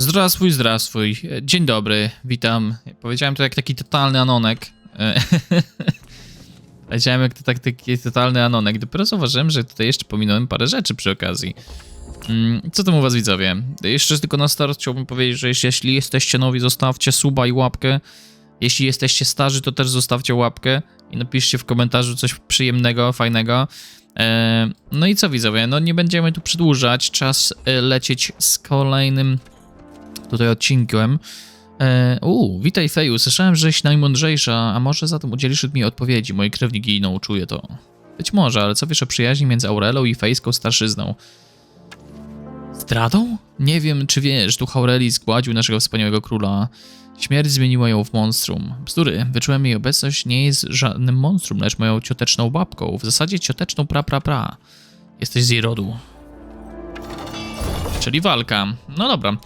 Zdraswój, zdraswój. Dzień dobry, witam. Powiedziałem to jak taki totalny anonek. E, Powiedziałem jak to tak, taki totalny anonek. Dopiero zauważyłem, że tutaj jeszcze pominąłem parę rzeczy przy okazji. Mm, Co tam u was widzowie? Jeszcze tylko na start chciałbym powiedzieć, że jeśli- jesteście nowi, zostawcie suba i łapkę. Jeśli jesteście starzy, to też zostawcie łapkę i napiszcie w komentarzu coś przyjemnego, fajnego. E, No i co widzowie, no nie będziemy tu przedłużać, czas e, lecieć z kolejnym tutaj odcinkiem. E, Uuu, witaj Feju, słyszałem, że jesteś najmądrzejsza, a może zatem udzielisz mi odpowiedzi, moi krewni giną, czuję to. Być może, ale co wiesz o przyjaźni między Aurelą i fejską starszyzną? Zdradą? Nie wiem, czy wiesz, duch Aurelii zgładził naszego wspaniałego króla. Śmierć zmieniła ją w monstrum. Bzdury, wyczułem jej obecność nie jest żadnym monstrum, lecz moją cioteczną babką. W zasadzie cioteczną pra pra pra. Jesteś z jej rodu. Czyli walka. No dobra.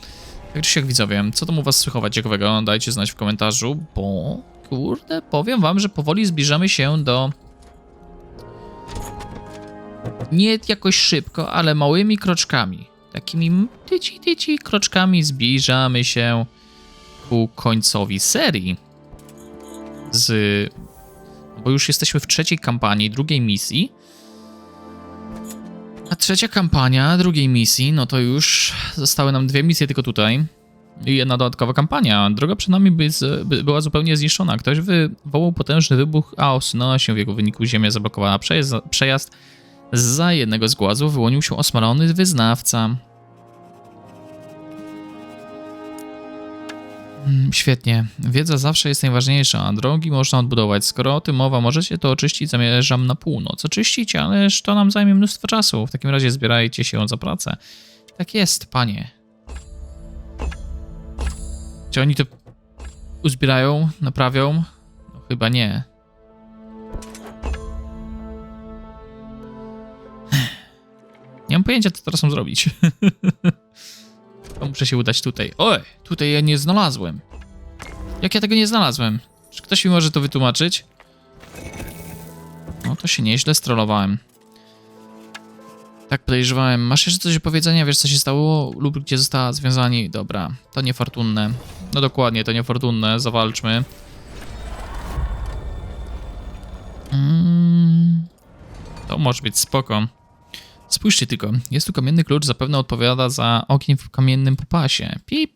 Jak czy jak widzowie, co tam u was słychować ciekawego? Dajcie znać w komentarzu, bo kurde, powiem wam, że powoli zbliżamy się do... Nie jakoś szybko, ale małymi kroczkami. Takimi tyci tyci kroczkami zbliżamy się ku końcowi serii. Z... Bo już jesteśmy w trzeciej kampanii, drugiej misji. A trzecia kampania drugiej misji, no to już zostały nam dwie misje tylko tutaj. I jedna dodatkowa kampania. Droga przed nami by z, by była zupełnie zniszczona. Ktoś wywołał potężny wybuch, a osunęła się w jego wyniku ziemia zablokowała przejazd, przejazd. Za jednego z głazów wyłonił się osmalony wyznawca. Świetnie. Wiedza zawsze jest najważniejsza, a drogi można odbudować. Skoro o tym mowa, możecie to oczyścić, zamierzam na północ. Oczyścić, ależ to nam zajmie mnóstwo czasu. W takim razie zbierajcie się za pracę. Tak jest, panie. Czy oni to uzbierają, naprawią? No, chyba nie. Nie mam pojęcia, co teraz mam zrobić. Muszę się udać tutaj. Oj, tutaj ja nie znalazłem. Jak ja tego nie znalazłem? Czy ktoś mi może to wytłumaczyć? No to się nieźle strollowałem. Tak podejrzewałem. Masz jeszcze coś do powiedzenia? Wiesz co się stało? Lub gdzie została związani? Dobra, to niefortunne. No dokładnie, to niefortunne. Zawalczmy. Mm, to może być spoko. Spójrzcie tylko, jest tu kamienny klucz, zapewne odpowiada za ogień w kamiennym popasie. Pip.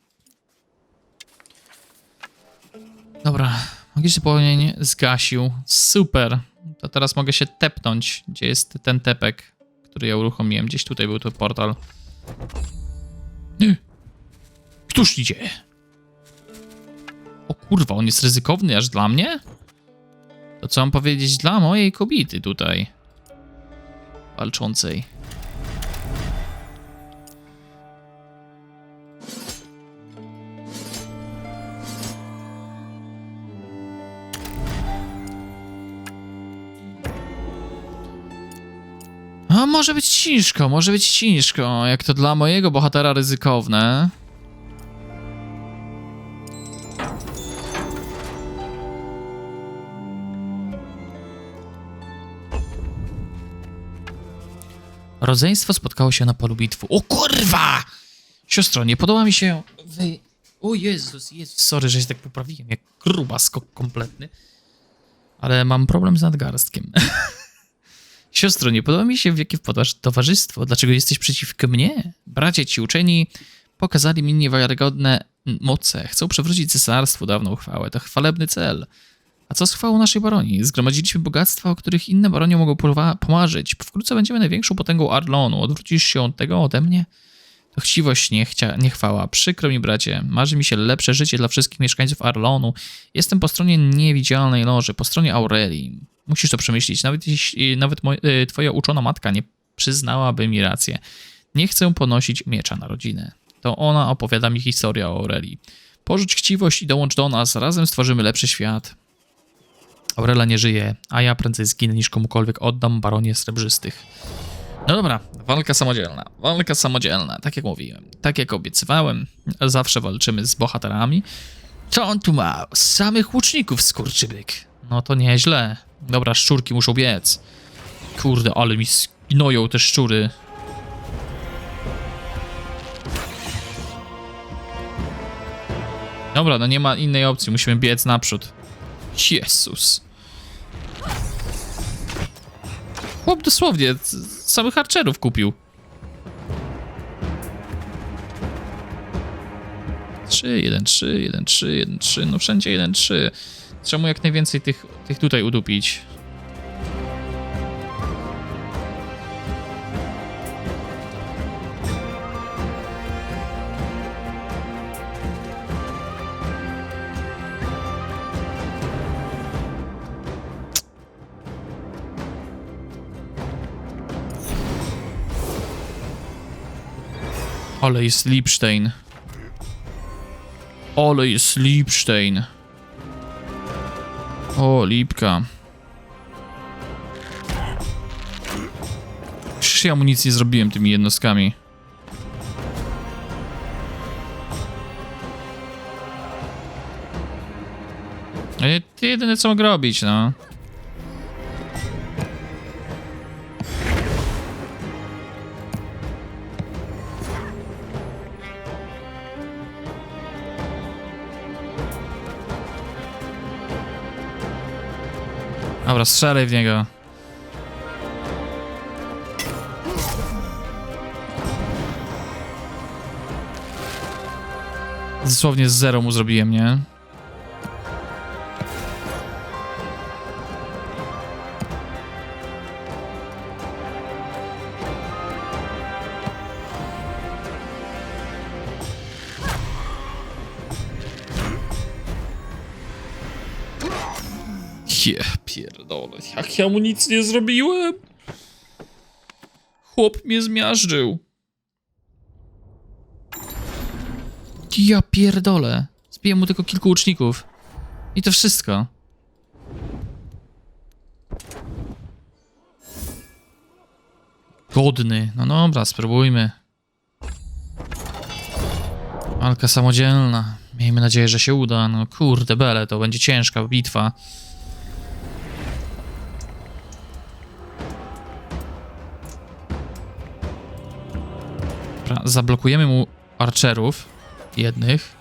Dobra, magiczny płomień zgasił. Super. To teraz mogę się tepnąć. Gdzie jest ten tepek, który ja uruchomiłem? Gdzieś tutaj był tu portal. Któż idzie? O kurwa, on jest ryzykowny aż dla mnie? To co mam powiedzieć dla mojej kobiety tutaj? Walczącej. Może być ciężko, może być ciężko, jak to dla mojego bohatera ryzykowne. Rodzeństwo spotkało się na polu bitwy. O kurwa! Siostro, nie podoba mi się... Wy... O Jezus, Jezus, sorry, że się tak poprawiłem, jak gruba skok kompletny. Ale mam problem z nadgarstkiem. Siostro, nie podoba mi się, w jakie wpadasz towarzystwo. Dlaczego jesteś przeciwko mnie? Bracia ci uczeni pokazali mi niewiarygodne moce. Chcą przywrócić cesarstwu dawną chwałę. To chwalebny cel. A co z chwałą naszej baronii? Zgromadziliśmy bogactwa, o których inne baronie mogą pomarzyć. Wkrótce będziemy największą potęgą Arlonu. Odwrócisz się od tego ode mnie? To chciwość, nie, chcia- nie chwała. Przykro mi, bracie. Marzy mi się lepsze życie dla wszystkich mieszkańców Arlonu. Jestem po stronie niewidzialnej loży, po stronie Aurelii. Musisz to przemyśleć. Nawet jeśli nawet moj, y, twoja uczona matka nie przyznałaby mi rację. Nie chcę ponosić miecza na rodzinę. To ona opowiada mi historię o Aurelii. Porzuć chciwość i dołącz do nas. Razem stworzymy lepszy świat. Aurela nie żyje, a ja prędzej zginę niż komukolwiek oddam baronie srebrzystych. No dobra, walka samodzielna. Walka samodzielna, tak jak mówiłem. Tak jak obiecywałem, zawsze walczymy z bohaterami. Co on tu ma? Samych łuczników, skurczybyk. No to nieźle. Dobra, szczurki muszą biec. Kurde, ale mi zgnoją te szczury. Dobra, no nie ma innej opcji, musimy biec naprzód. Jezus. Chłop dosłownie samych archerów kupił. Trzy, jeden, trzy, jeden, trzy, jeden, trzy, no wszędzie jeden, trzy. Trzeba mu jak najwięcej tych, tych tutaj udupić. Ale jest Lipstein. Ale jest Lipstein. O, lipka. Przecież ja mu nic nie zrobiłem tymi jednostkami. To jedyne co mogę robić, no. Dobra, strzelaj w niego. Dosłownie z zero mu zrobiłem, nie? Ja mu nic nie zrobiłem? Chłop mnie zmiażdżył. Ja pierdolę. Zbiję mu tylko kilku łuczników. I to wszystko. Godny. No dobra, spróbujmy. Walka samodzielna. Miejmy nadzieję, że się uda. No kurde bele, to będzie ciężka bitwa. Zablokujemy mu archerów jednych.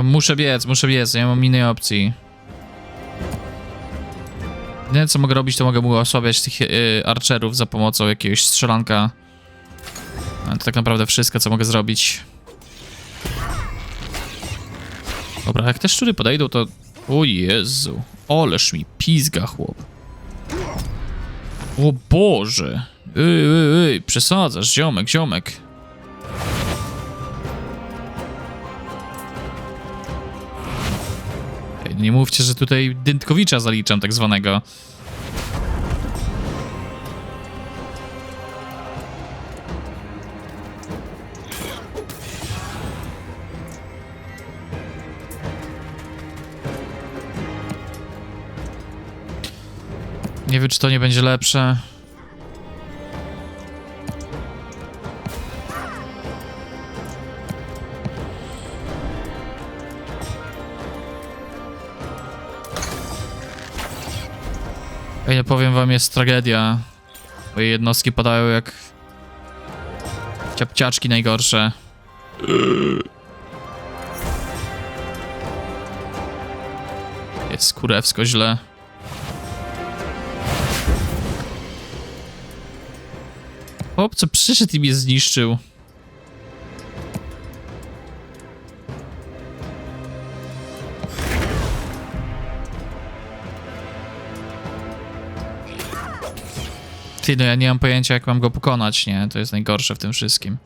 No, muszę biec, muszę biec, nie mam innej opcji. Jedyne co mogę robić, to mogę mu osłabiać tych y, archerów za pomocą jakiegoś strzelanka. A to tak naprawdę wszystko, co mogę zrobić. Dobra, jak te szczury podejdą, to... O Jezu, oleż mi pizga, chłop. O Boże. Ej, ej, ej, przesadzasz, ziomek, ziomek. Nie mówcie, że tutaj Dętkowicza zaliczam tak zwanego. Nie wiem, czy to nie będzie lepsze. Ej, nie powiem wam, jest tragedia. Moje jednostki padają jak... Ciapciaczki najgorsze. Jest kurewsko źle. Chłop, co przyszedł i mnie zniszczył. No ja nie mam pojęcia, jak mam go pokonać, nie? To jest najgorsze w tym wszystkim.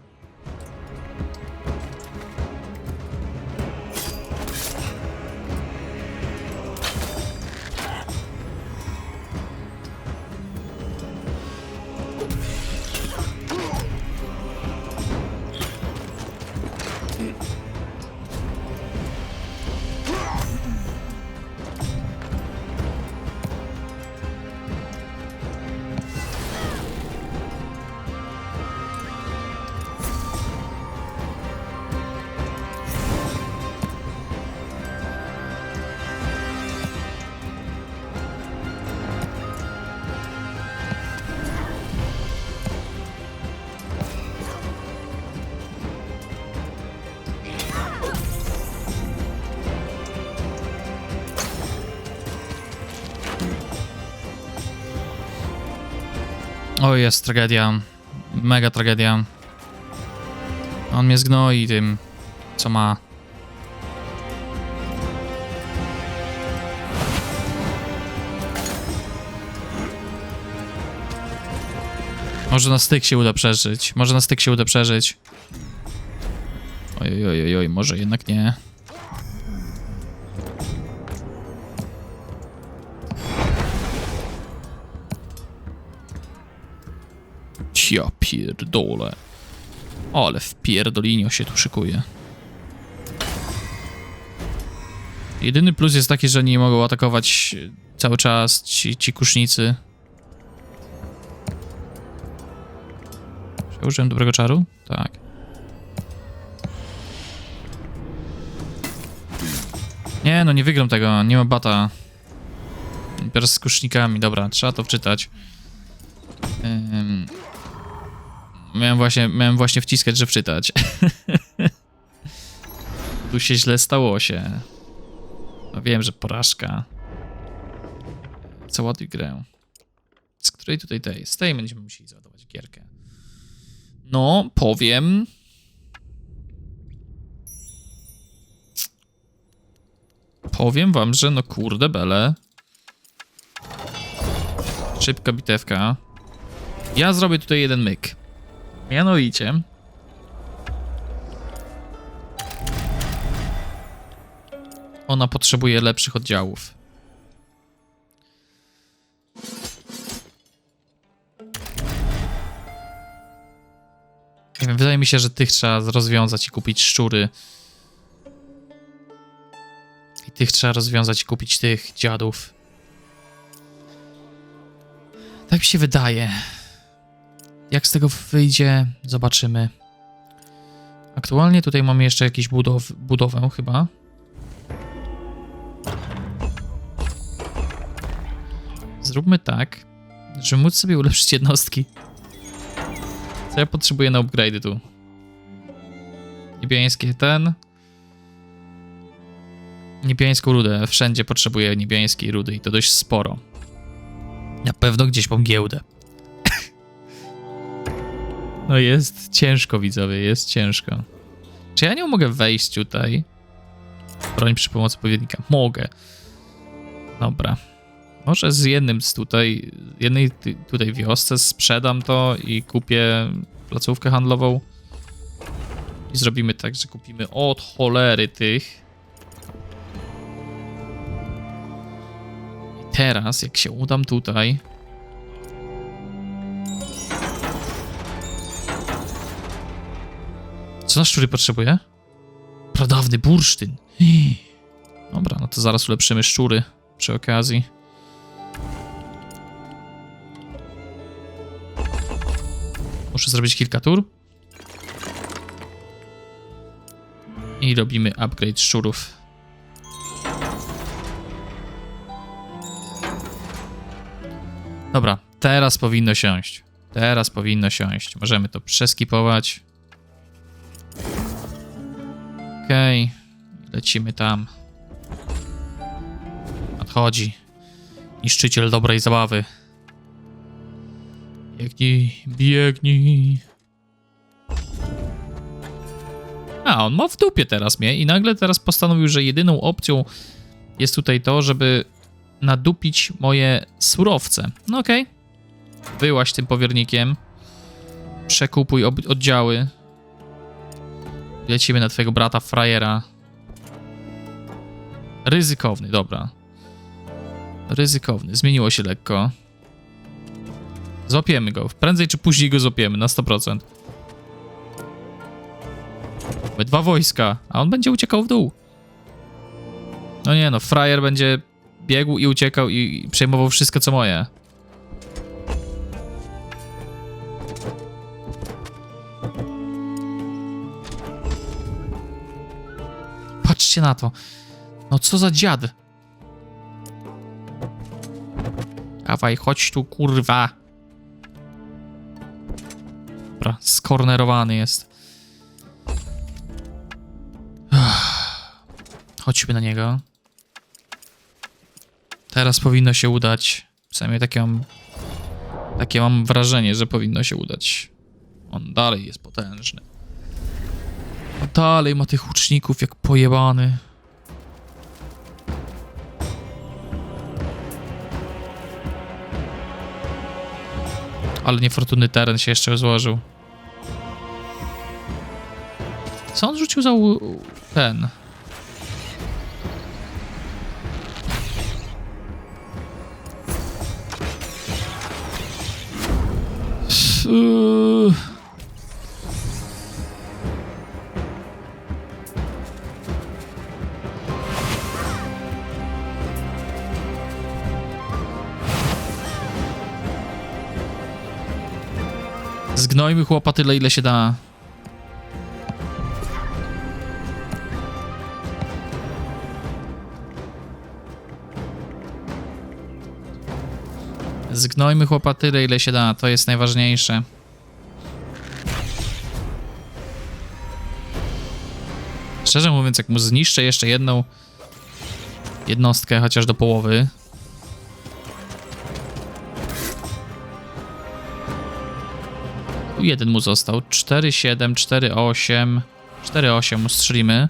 O, jest tragedia. Mega tragedia. On mnie zgnoi tym, co ma. Może na styk się uda przeżyć. Może na styk się uda przeżyć. Oj, oj, oj, oj, może jednak nie. Pierdolę. Ale w pierdolinio się tu szykuje. Jedyny plus jest taki, że nie mogą atakować cały czas ci, ci kusznicy. Czy użyłem dobrego czaru? Tak. Nie, no nie wygram tego, nie ma bata. Teraz z kusznikami, dobra, trzeba to wczytać. Miałem właśnie, miałem właśnie wciskać, że wczytać. tu się źle stało się. No wiem, że porażka. Co ładuj grę. Z której tutaj tej? Z tej będziemy musieli załadować gierkę. No, powiem. Powiem wam, że no kurde bele. Szybka bitewka. Ja zrobię tutaj jeden myk. Mianowicie. Ona potrzebuje lepszych oddziałów. Wydaje mi się, że tych trzeba rozwiązać i kupić szczury. I tych trzeba rozwiązać i kupić tych dziadów. Tak mi się wydaje. Jak z tego wyjdzie, zobaczymy. Aktualnie tutaj mamy jeszcze jakieś budow budowę chyba. Zróbmy tak, żeby móc sobie ulepszyć jednostki. Co ja potrzebuję na upgrade tu? Niebiańskie ten. Niebiańską rudę. Wszędzie potrzebuję niebiańskiej rudy i to dość sporo. Na pewno gdzieś mam giełdę. No jest ciężko, widzowie, jest ciężko. Czy ja nie mogę wejść tutaj? Broń przy pomocy odpowiednika. Mogę. Dobra. Może z jednym z tutaj, jednej tutaj wiosce sprzedam to i kupię placówkę handlową. I zrobimy tak, że kupimy od cholery tych. I teraz, jak się udam tutaj, Co na szczury potrzebuje? Pradawny bursztyn. Dobra, no to zaraz ulepszymy szczury przy okazji. Muszę zrobić kilka tur. I robimy upgrade szczurów. Dobra, teraz powinno siąść. Teraz powinno siąść. Możemy to przeskipować. Okej, lecimy tam. Nadchodzi. Niszczyciel dobrej zabawy. Biegnij, biegnij. A, on ma w dupie teraz mnie i nagle teraz postanowił, że jedyną opcją jest tutaj to, żeby nadupić moje surowce. No okej. Wyłaś tym powiernikiem. Przekupuj oddziały. Lecimy na twojego brata frajera. Ryzykowny, dobra. Ryzykowny, zmieniło się lekko. Złapiemy go. Prędzej czy później go złapiemy, na 100%. Mamy dwa wojska, a on będzie uciekał w dół. No nie no, frajer będzie biegł i uciekał i przejmował wszystko co moje. Patrzcie na to. No co za dziad. Dawaj, chodź tu, kurwa. Dobra, skornerowany jest. Chodźmy na niego. Teraz powinno się udać. Przynajmniej takie mam Takie mam wrażenie, że powinno się udać. On dalej jest potężny. Dalej ma tych łuczników jak pojebany. Ale niefortunny teren się jeszcze złożył. Co on rzucił za ten? Zgnojmy chłopa tyle, ile się da. Zgnojmy chłopa tyle, ile się da. To jest najważniejsze. Szczerze mówiąc, jak mu zniszczę jeszcze jedną jednostkę, chociaż do połowy, Jeden mu został. 4, 7, 4, 8. 4, 8 mu strzelimy.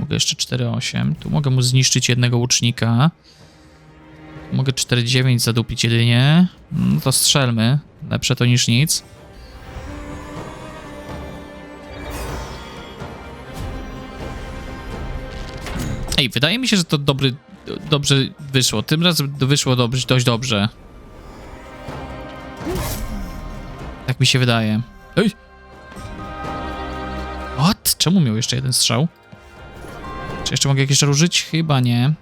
Mogę jeszcze 4, 8. Tu mogę mu zniszczyć jednego łucznika. Mogę 4, 9 zadupić jedynie. No to strzelmy. Lepsze to niż nic. Ej, wydaje mi się, że to dobry, dobrze wyszło. Tym razem wyszło dobrze, dość dobrze. Tak mi się wydaje. Ej! What? Czemu miał jeszcze jeden strzał? Czy jeszcze mogę jakieś użyć? Chyba nie.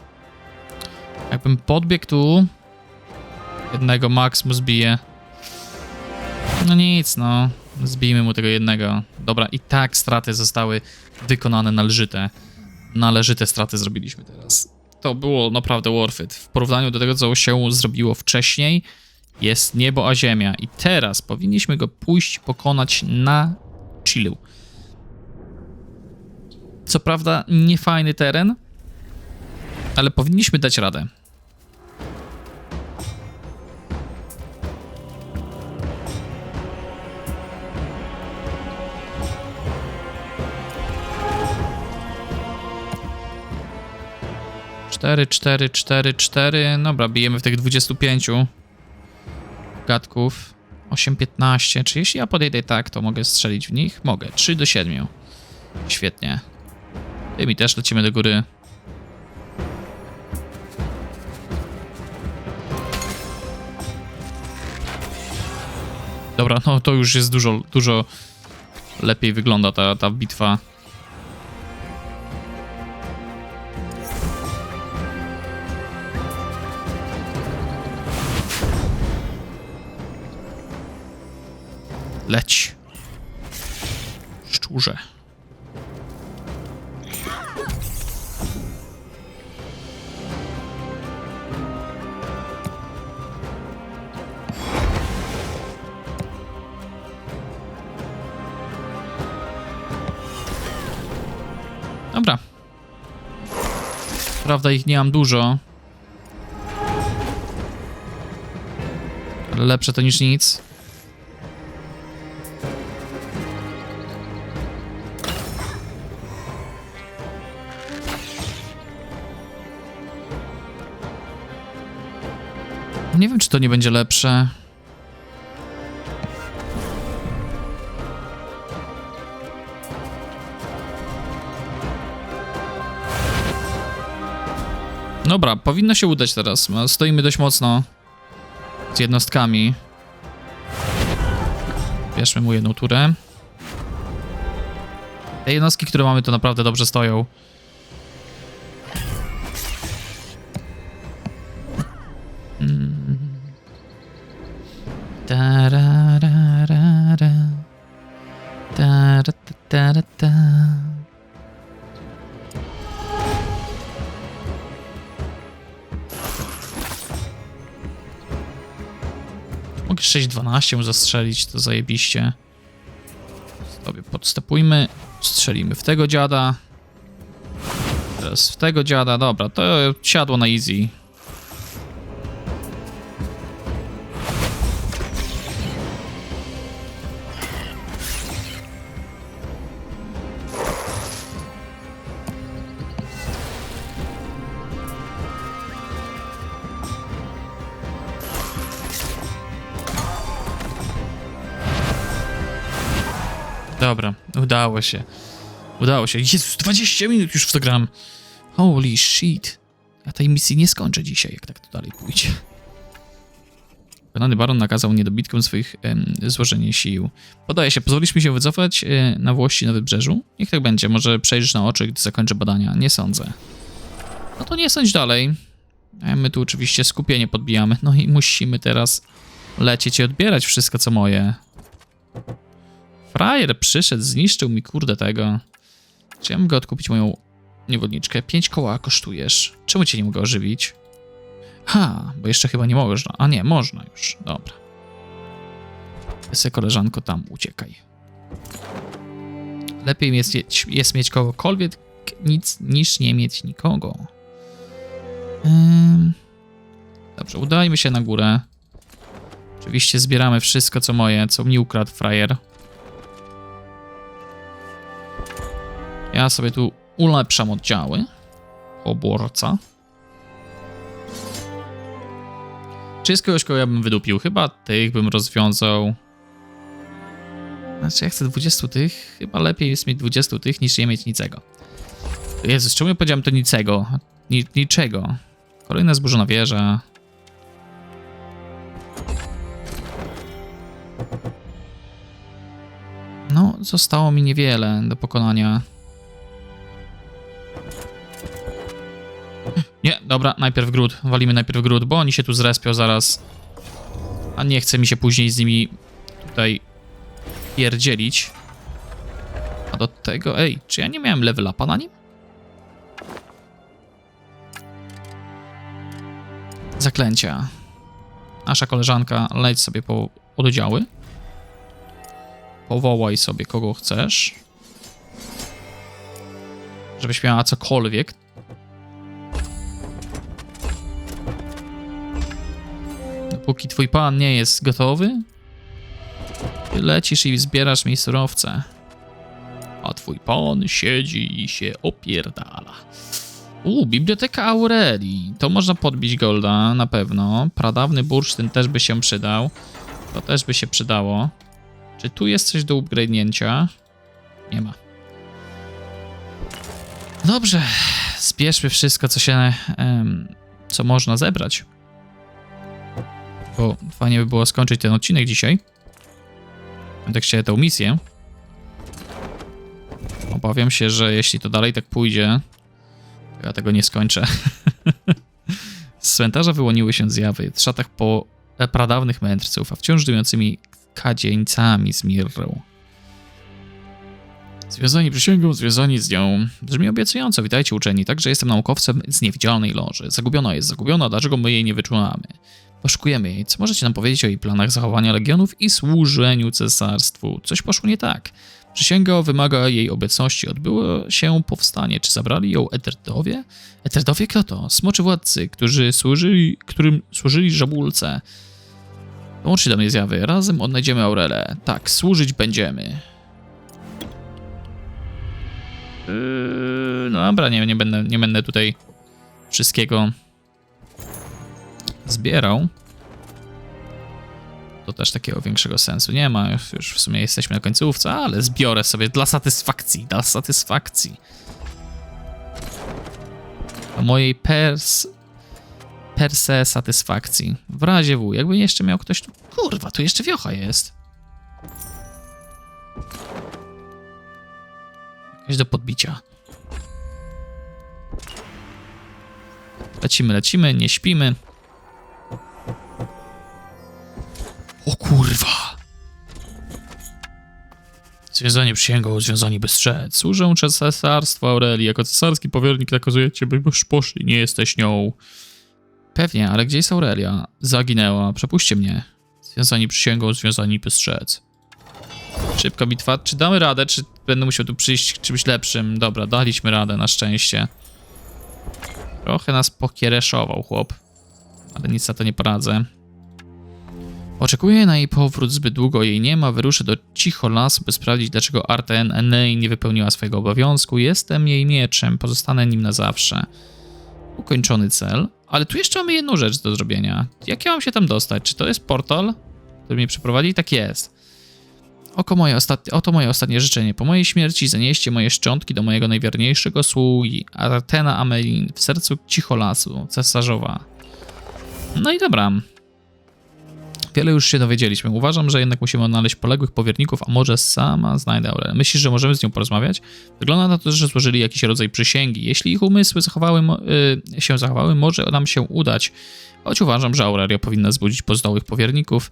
Jakbym podbiegł tu... Jednego max mu zbije. No nic, no. Zbijmy mu tego jednego. Dobra, i tak straty zostały wykonane należyte. Należyte straty zrobiliśmy teraz. To było naprawdę worth it. W porównaniu do tego, co się zrobiło wcześniej, jest niebo a ziemia. I teraz powinniśmy go pójść pokonać na chillu. Co prawda niefajny teren, ale powinniśmy dać radę. Cztery, cztery, cztery, cztery. Dobra, bijemy w tych 25 gadków. 8-15. Czy jeśli ja podejdę tak, to mogę strzelić w nich? Mogę. 3 do 7. Świetnie. Tymi też lecimy do góry. Dobra, no to już jest dużo, dużo lepiej wygląda ta, ta bitwa. Leć. Szczurze. Dobra. Prawda, ich nie mam dużo. Lepsze to niż nic. Nie wiem, czy to nie będzie lepsze. Dobra, powinno się udać teraz. No, Stoimy dość mocno z jednostkami. Bierzmy mu jedną turę. Te jednostki, które mamy, to naprawdę dobrze stoją. Taratatata. Mogę 6-12 mu zastrzelić, to zajebiście. Sobie podstępujmy, strzelimy w tego dziada. Teraz w tego dziada, dobra, to siadło na easy. Dobra, udało się. Udało się. Jezus, 20 minut już w to gram. Holy shit. Ja tej misji nie skończę dzisiaj, jak tak to dalej pójdzie. Wykonany baron nakazał niedobitkom swoich em, złożenie sił. Podaje się, pozwolisz mi się wycofać e, na włości na wybrzeżu? Niech tak będzie, może przejrzysz na oczy, gdy zakończę badania. Nie sądzę. No to nie sądź dalej. A my tu oczywiście skupienie podbijamy. No i musimy teraz lecieć i odbierać wszystko, co moje. Frajer przyszedł, zniszczył mi kurde tego. Czy ja mogę odkupić moją niewolniczkę? Pięć koła kosztujesz. Czemu cię nie mogę ożywić? Ha, bo jeszcze chyba nie można. A nie, można już. Dobra. Se koleżanko tam uciekaj. Lepiej jest, mieć- jest mieć kogokolwiek nic, niż nie mieć nikogo. Dobrze, udajmy się na górę. Oczywiście zbieramy wszystko, co moje, co mi ukradł frajer. Ja sobie tu ulepszam oddziały. Oborca. Czy jest kogoś, kogo ja bym wydupił? Chyba tych bym rozwiązał. Znaczy, ja chcę 20 tych. Chyba lepiej jest mieć 20 tych, niż nie mieć nicego. Jezus, czemu ja powiedziałem to nicego? Ni niczego. Kolejna zburzona wieża. No, zostało mi niewiele do pokonania. Dobra, najpierw gród. Walimy najpierw gród, bo oni się tu zrespią zaraz. A nie chce mi się później z nimi tutaj pierdzielić. A do tego, ej, czy ja nie miałem level upa na nim? Zaklęcia. Nasza koleżanka, leć sobie po oddziały. Powołaj sobie kogo chcesz. Żebyś miała cokolwiek. Dopóki twój pan nie jest gotowy, lecisz i zbierasz mi surowce. A twój pan siedzi i się opierdala. U, Biblioteka Aurelii. To można podbić golda, na pewno. Pradawny bursztyn też by się przydał. To też by się przydało. Czy tu jest coś do upgrade'nięcia? Nie ma. Dobrze. Zbierzmy wszystko, co się... co można zebrać. Bo fajnie by było skończyć ten odcinek dzisiaj. W kontekście tą misję. Obawiam się, że jeśli to dalej tak pójdzie, to ja tego nie skończę. Z cmentarza wyłoniły się zjawy w szatach po pradawnych mędrców, a wciąż dymiącymi kadzieńcami z mirrą. Związani przysięgą, związani z nią. Brzmi obiecująco, witajcie uczeni, także jestem naukowcem z niewidzialnej loży. Zagubiona jest zagubiona, dlaczego my jej nie wyczułamy? Poszukujemy jej. Co możecie nam powiedzieć o jej planach zachowania legionów i służeniu cesarstwu? Coś poszło nie tak. Przysięga wymaga jej obecności. Odbyło się powstanie. Czy zabrali ją Eterdowie? Eterdowie kto to? Smoczy władcy, którzy służyli, którym służyli żabulce. Dołączcie do mnie zjawy. Razem odnajdziemy Aurelę. Tak, służyć będziemy. Yy, no dobra, nie, nie, będę, nie będę tutaj wszystkiego zbierał. To też takiego większego sensu nie ma. Już, w sumie jesteśmy na końcówce, ale zbiorę sobie dla satysfakcji, dla satysfakcji. Do mojej pers... per se satysfakcji. W razie W, jakby jeszcze miał ktoś. Kurwa, tu jeszcze wiocha jest. Jakaś do podbicia. Lecimy, lecimy, nie śpimy. O kurwa! Związani przysięgą, związani by strzec. Służę przez cesarstwo Aurelii. Jako cesarski powiernik nakazujecie, by już poszli. Nie jesteś nią. Pewnie, ale gdzie jest Aurelia? Zaginęła. Przepuśćcie mnie. Związani przysięgą, związani by strzec. Szybka bitwa. Czy damy radę, czy będę musiał tu przyjść czymś lepszym? Dobra, daliśmy radę, na szczęście. Trochę nas pokiereszował chłop. Ale nic na to nie poradzę. Oczekuję na jej powrót, zbyt długo jej nie ma. Wyruszę do cicho lasu, by sprawdzić, dlaczego Arten Enei nie wypełniła swojego obowiązku. Jestem jej mieczem, pozostanę nim na zawsze. Ukończony cel. Ale tu jeszcze mamy jedną rzecz do zrobienia. Jak ja mam się tam dostać? Czy to jest portal, który mnie przeprowadzi? Tak jest. Oko moje ostatnie, oto moje ostatnie życzenie. Po mojej śmierci zanieście moje szczątki do mojego najwierniejszego sługi, Artena Amelin, w sercu cicholasu, cesarzowa. No i dobra. Wiele już się dowiedzieliśmy. Uważam, że jednak musimy odnaleźć poległych powierników, a może sama znajdę Aurelę. Myślisz, że możemy z nią porozmawiać? Wygląda na to, że złożyli jakiś rodzaj przysięgi. Jeśli ich umysły zachowały, mo- y, się zachowały, może nam się udać. Choć uważam, że Aurelia powinna zbudzić pozdołych powierników.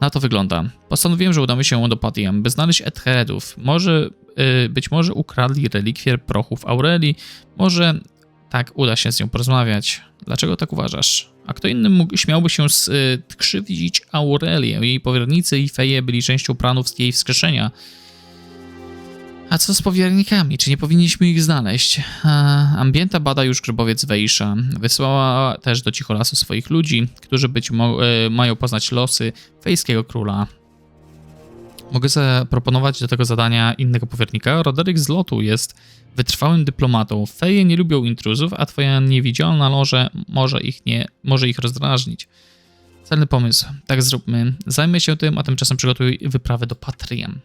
Na to wygląda. Postanowiłem, że udamy się do Patiam, by znaleźć Etheredów. Może, y, być może ukradli relikwier prochów Aurelii, może tak uda się z nią porozmawiać. Dlaczego tak uważasz? A kto inny mógł, śmiałby się skrzywdzić Aurelię? Jej powiernicy i feje byli częścią planów z jej wskrzeszenia. A co z powiernikami? Czy nie powinniśmy ich znaleźć? A, ambienta bada już grzybowiec Wejsza. Wysłała też do Cicholasu swoich ludzi, którzy być mo- e, mają poznać losy fejskiego króla. Mogę zaproponować do tego zadania innego powiernika. Roderick z lotu jest wytrwałym dyplomatą. Feje nie lubią intruzów, a twoja niewidzialna loże może ich, nie, może ich rozdrażnić. Celny pomysł. Tak zróbmy. Zajmę się tym, a tymczasem przygotuj wyprawę do Patriam.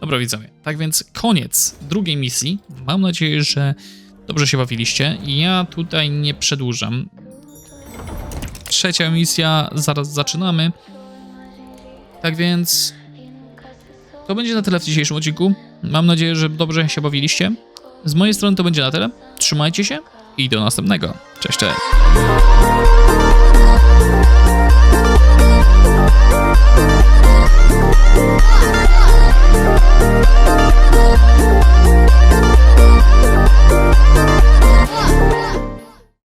Dobra widzowie, tak więc koniec drugiej misji. Mam nadzieję, że dobrze się bawiliście. Ja tutaj nie przedłużam. Trzecia misja, zaraz zaczynamy. Tak więc to będzie na tyle w dzisiejszym odcinku. Mam nadzieję, że dobrze się bawiliście. Z mojej strony to będzie na tyle. Trzymajcie się i do następnego. Cześć, cześć.